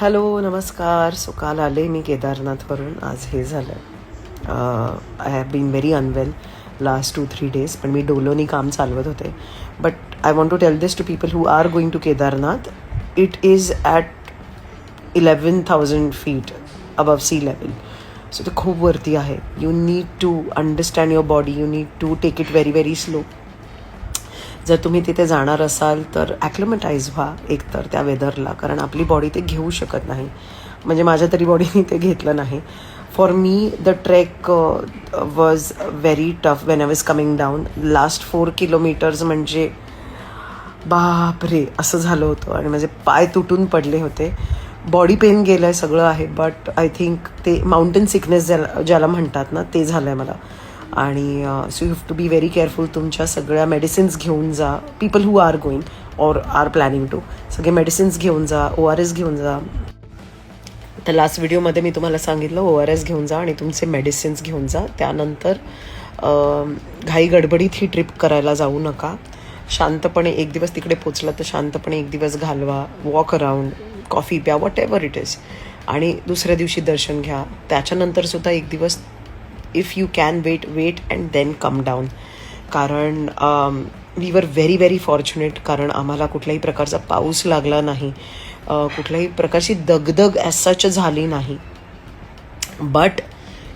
Hello नमस्कार. So काल आले मी केदारनाथवरून. आज हे झालं. I have been very unwell last two three days पण मी डोलोनी काम चालवत होते. But I want to tell this to people who are going to Kedarnath. It is at eleven thousand feet above sea level so ते खूप वरती आहे. You need to understand your body you need to take it very very slow जर तुम्ही तिथे जाणार असाल तर ॲक्लिमटाईज व्हा एकतर त्या वेदरला कारण आपली बॉडी ते घेऊ शकत नाही. म्हणजे माझ्या तरी बॉडीने ते घेतलं नाही. For me the trek was very tough when I was coming down last four kilometres म्हणजे बापरे असं झालं होतं. आणि माझे पाय तुटून पडले होते. बॉडी पेन गेलं आहे सगळं आहे बट आय थिंक ते माउंटेन सिकनेस ज्याला ज्याला म्हणतात ना ते झालं आहे मला. आणि so you have to be very careful तुमच्या सगळ्या मेडिसिन्स घेऊन जा. People who are going or are planning to सगळे मेडिसिन्स घेऊन जा ओ आर एस घेऊन जा. तर लास्ट व्हिडिओमध्ये मी तुम्हाला सांगितलं ओ आर एस घेऊन जा आणि तुमचे मेडिसिन्स घेऊन जा. त्यानंतर uh, घाई गडबडीत ही ट्रिप करायला जाऊ नका. शांतपणे एक दिवस तिकडे पोचला तर शांतपणे एक दिवस घालवा. वॉक अराउंड कॉफी प्या वॉट एव्हर इट इज आणि दुसऱ्या दिवशी दर्शन घ्या. त्याच्यानंतर सुद्धा एक दिवस if you can wait wait and then come down कारण we were very very fortunate कारण आम्हाला कुठल्याही प्रकारचा पाऊस लागला नाही. कुठल्याही प्रकारची दगदग ॲज सच झाली नाही. But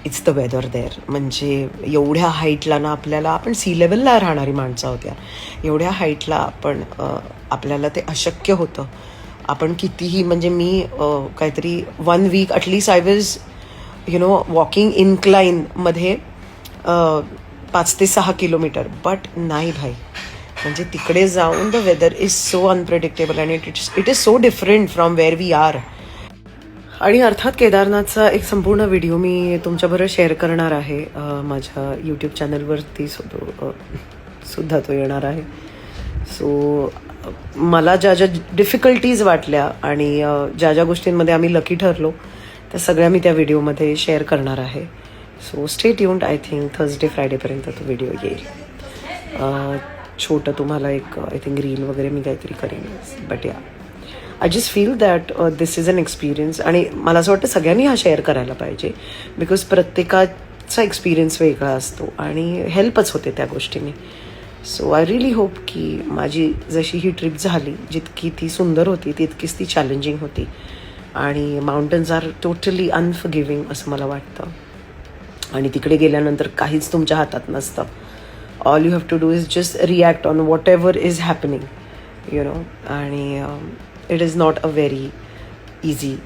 it's the weather there म्हणजे एवढ्या हाईटला ना आपल्याला आपण सी लेवलला राहणारी माणसं होत्या. एवढ्या हाईटला आपण आपल्याला ते अशक्य होतं. आपण कितीही म्हणजे मी काहीतरी one week at least I was you know walking इन्क्लाईनमध्ये पाच ते सहा किलोमीटर. बट नाही भाई. म्हणजे तिकडे जाऊन the weather is so unpredictable आणि it it's it is so different from where we are आणि अर्थात केदारनाथचा एक संपूर्ण व्हिडिओ मी तुमच्याबरोबर शेअर करणार आहे. माझ्या यूट्यूब चॅनलवरती सुद्धा सुद्धा तो येणार आहे. सो मला ज्या ज्या डिफिकल्टीज वाटल्या आणि ज्या ज्या गोष्टींमध्ये आम्ही लकी ठरलो त्या सगळ्या मी त्या व्हिडिओमध्ये शेअर करणार आहे. So stay tuned I think Thursday फ्रायडेपर्यंत तो व्हिडिओ येईल. छोटं तुम्हाला एक आय थिंक रील वगैरे मी काहीतरी करेन. But yeah I just feel that this is an experience आणि मला असं वाटतं सगळ्यांनी हा शेअर करायला पाहिजे. बिकॉज प्रत्येकाचा एक्सपिरियन्स वेगळा असतो आणि हेल्पच होते त्या गोष्टीने. सो आय रिली होप की माझी जशी ही ट्रिप झाली जितकी ती सुंदर होती तितकीच ती चॅलेंजिंग होती. आणि माउंटन्स आर टोटली अनफगिविंग असं मला वाटतं. आणि तिकडे गेल्यानंतर काहीच तुमच्या हातात नसतं. All you have to do is just react on whatever is happening you know आणि it is not a very easy